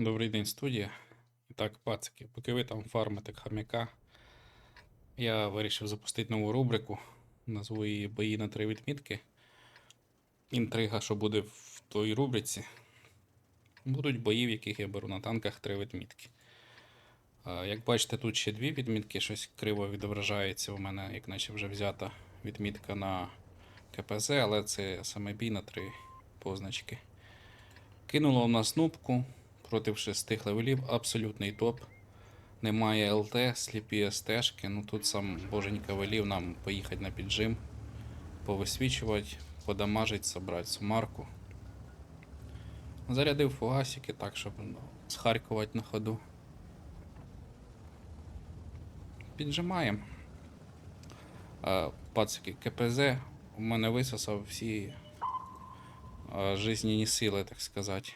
Добрий день, студія. І так, пацики, поки ви там фармите хомяка, я вирішив запустити нову рубрику. Назву її Бої на три відмітки. Інтрига, що буде в той рубриці. Будуть бої, в яких я беру на танках три відмітки. Як бачите, тут ще дві відмітки, щось криво відображається. У мене, як наче вже взята відмітка на КПЗ, але це саме бій на три позначки. Кинуло в нас нубку проти шестих левелів, абсолютний топ. Немає ЛТ, сліпі стежки. Ну тут сам боженька велів нам поїхати на піджим, повисвічувати, подамажить, собрати сумарку. Зарядив фугасики так, щоб ну, схаркувати на ходу. Піджимаємо. Пацики, КПЗ у мене висосав всі жизненні сили, так сказати.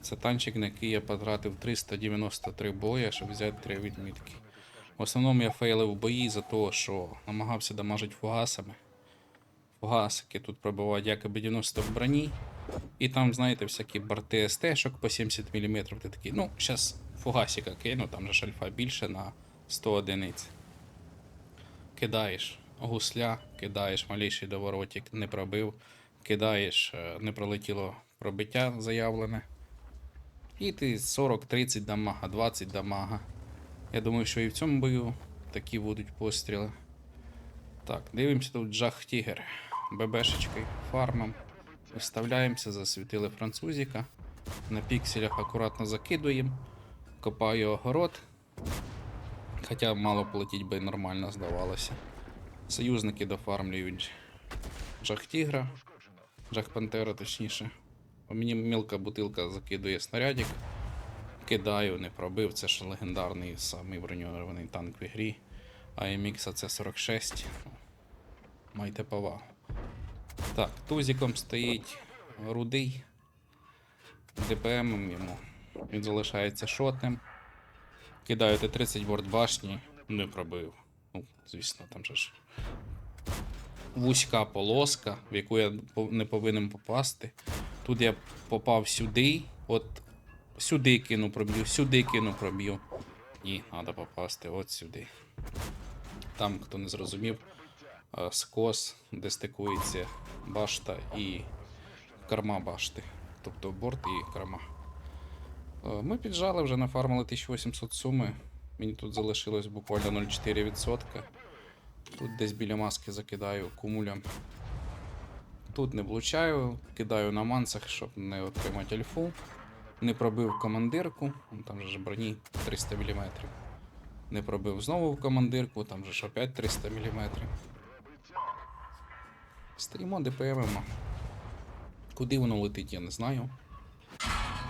Це танчик, на який я потратив 393 боя, щоб взяти три відмітки. В основному я фейлив бої за те, що намагався дамажити фугасами. Фугасики тут пробивають якоби 90 в броні. І там, знаєте, всякі борти СТ-шок по 70 мм. Ти такий, ну, зараз фугасика кину, там же альфа більше на 100 одиниць. Кидаєш гусля, кидаєш маліший доворотик, не пробив, кидаєш, е, не пролетіло пробиття заявлене. І ти 40-30 дамага, 20 дамага. Я думаю, що і в цьому бою такі будуть постріли. Так, дивимося тут Джах Тігер. ББшечкою, фармом. Виставляємося, засвітили французіка. На пікселях акуратно закидуємо. Копаю огород. Хоча мало полетіть би нормально здавалося. Союзники дофармлюють Джах Тігра. Джах Пантера, точніше. Мені мілка бутилка закидує снарядик. Кидаю, не пробив. Це ж легендарний самий броньований танк в ігрі. AMX це 46. Майте повагу. Так, тузиком стоїть рудий. ДПМ йому. Він залишається шотним. Кидаю Т-30 борт башні. Не пробив. Ну, звісно, там же ж вузька полоска, в яку я не повинен попасти. Тут я попав сюди, от сюди кину проб'ю, сюди кину проб'ю. Ні, треба попасти от сюди. Там, хто не зрозумів, е, скос, де стикується башта і корма башти. Тобто борт і корма. Е, Ми піджали вже нафармили 1800 суми. Мені тут залишилось буквально 0,4%. Тут десь біля маски закидаю кумулям. Тут не влучаю, кидаю на мансах, щоб не отримати альфу. Не пробив командирку, там же ж броні 300 мм. Не пробив знову в командирку, там же ж опять 300 мм. Стоїмо, ДПМимо. Куди воно летить, я не знаю.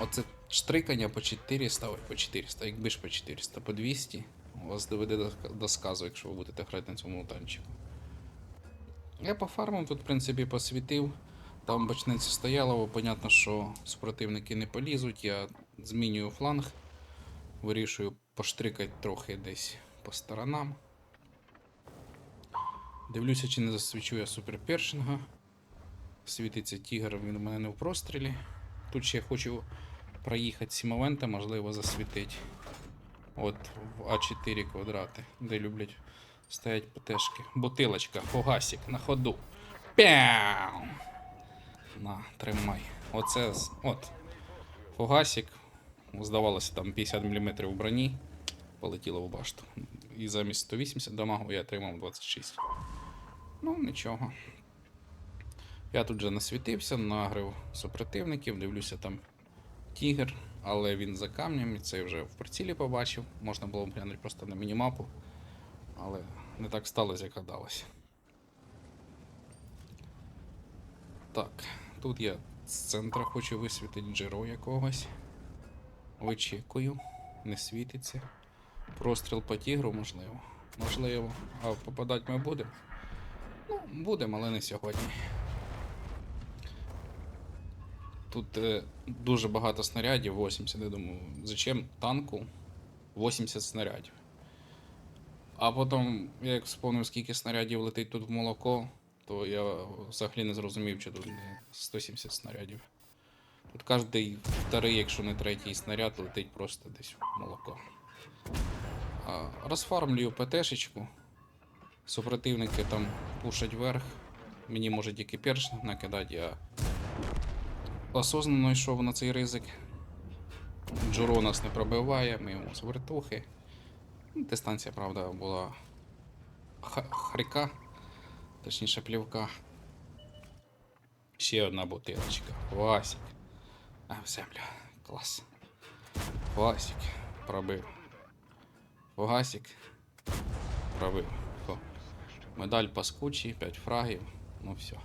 Оце штрикання по 400, ой, по 400, якби ж по 400, по 200. Вас доведе до, до сказу, якщо ви будете грати на цьому танчику. Я по фармам тут, в принципі, посвітив. Там бочниця стояла, бо понятно, що супротивники не полізуть. Я змінюю фланг, вирішую поштрикати трохи десь по сторонам. Дивлюся, чи не засвічу я суперпершинга. Світиться тігр, він у мене не в прострілі. Тут ще хочу проїхати сімовента, можливо, засвітить. От в А4 квадрати, де люблять стоять ПТшки. Бутилочка, фугасик на ходу. Пяу! На, тримай. Оце. От. Фугасик. Здавалося, там 50 мм в броні. Полетіло в башту. І замість 180 дамагу я отримав 26. Ну, нічого. Я тут вже насвітився, нагрив супротивників, дивлюся там тігр, але він за камнем, і це вже в прицілі побачив. Можна було б глянути просто на мінімапу, але не так сталося, як гадалося. Так, тут я з центра хочу висвітити джеро якогось. Вичікую, не світиться. Простріл по тігру, можливо. Можливо. А попадати ми будемо? Ну, будемо, але не сьогодні. Тут е, дуже багато снарядів, 80. Я думаю, зачем танку 80 снарядів? А потім, як вспомнив, скільки снарядів летить тут в молоко, то я взагалі не зрозумів, чи тут 170 снарядів. Тут кожний вторий, якщо не третій снаряд, летить просто десь в молоко. А, розфармлюю ПТшечку. Супротивники там пушать вверх. Мені може тільки перш накидати, я осознанно йшов на цей ризик. Джуро нас не пробиває, ми йому з вертухи. Дистанція, правда, була х- хрика, точніше плівка. Ще одна бутилочка. Васик. А, в землю. Клас. Васик. Пробив. Васик. Пробив. Фу. Медаль паскучий, 5 фрагів. Ну все.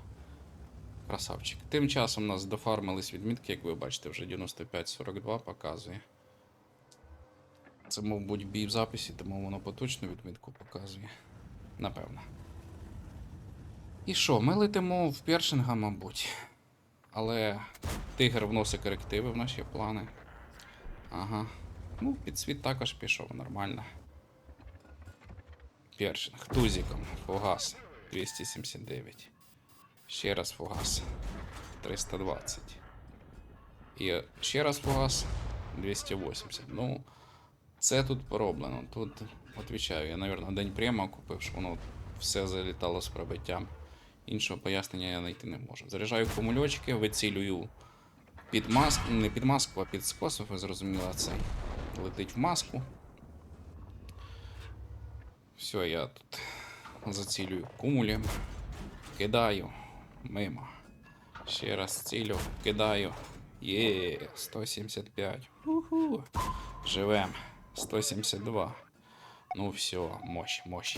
Красавчик. Тим часом у нас дофармились відмітки, як ви бачите, вже 95-42 показує. Це, мабуть, бій в записі, тому воно поточну відмітку показує. Напевно. І що, ми летимо в першинга, мабуть. Але тигр вносить корективи в наші плани. Ага. Ну, підсвіт також пішов, нормально. Першинг. Тузиком. Фугас. 279. Ще раз фугас. 320. І ще раз фугас. 280. Ну, це тут пороблено. Тут, відповідаю, я, мабуть, день прямо купив, що воно все залітало з пробиттям. Іншого пояснення я знайти не можу. Заряджаю кумульочки, вицілюю під маску, не під маску, а під скосов, ви зрозуміли, а цей летить в маску. Все, я тут зацілюю кумулем, кидаю, мимо. Ще раз цілю, кидаю. Є, 175. Уху. Живем. 172. Ну все, мощь, мощь.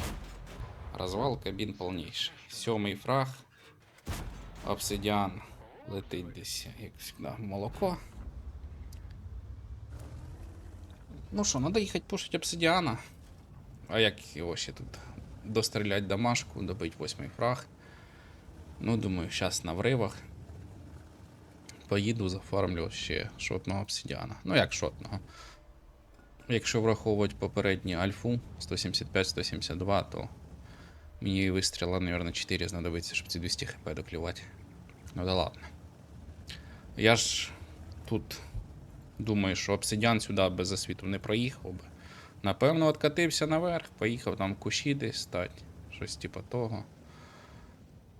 Розвал кабін повніший. Сьомий фраг. Обсидіан летить десь, як завжди, в молоко. Ну що, треба їхати пушити обсидіана. А як його ще тут дострілять домашку, добить восьмий фраг. Ну, думаю, зараз на вривах. Поїду, зафармлю ще шотного обсидіана. Ну як шотного. Якщо враховувати попередню альфу 175-172, то мені вистріла, мабуть, 4 знадобиться, щоб ці 200 хп доклювати. Ну да ладно. Я ж тут думаю, що обсидіан сюди без засвіту не проїхав би. Напевно, откатився наверх, поїхав там кущі десь стать. Щось типу того.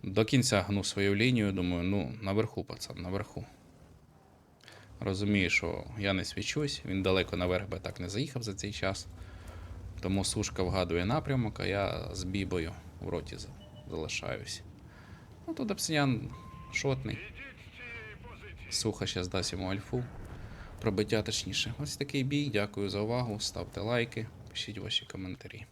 До кінця гну свою лінію, думаю, ну, наверху, пацан, наверху. Розумію, що я не свічусь, він далеко наверх би так не заїхав за цей час. Тому сушка вгадує напрямок, а я з бібою в роті залишаюсь. Ну тут обсидіан шотний. Суха ще дасть йому альфу. Пробиття точніше. Ось такий бій. Дякую за увагу. Ставте лайки, пишіть ваші коментарі.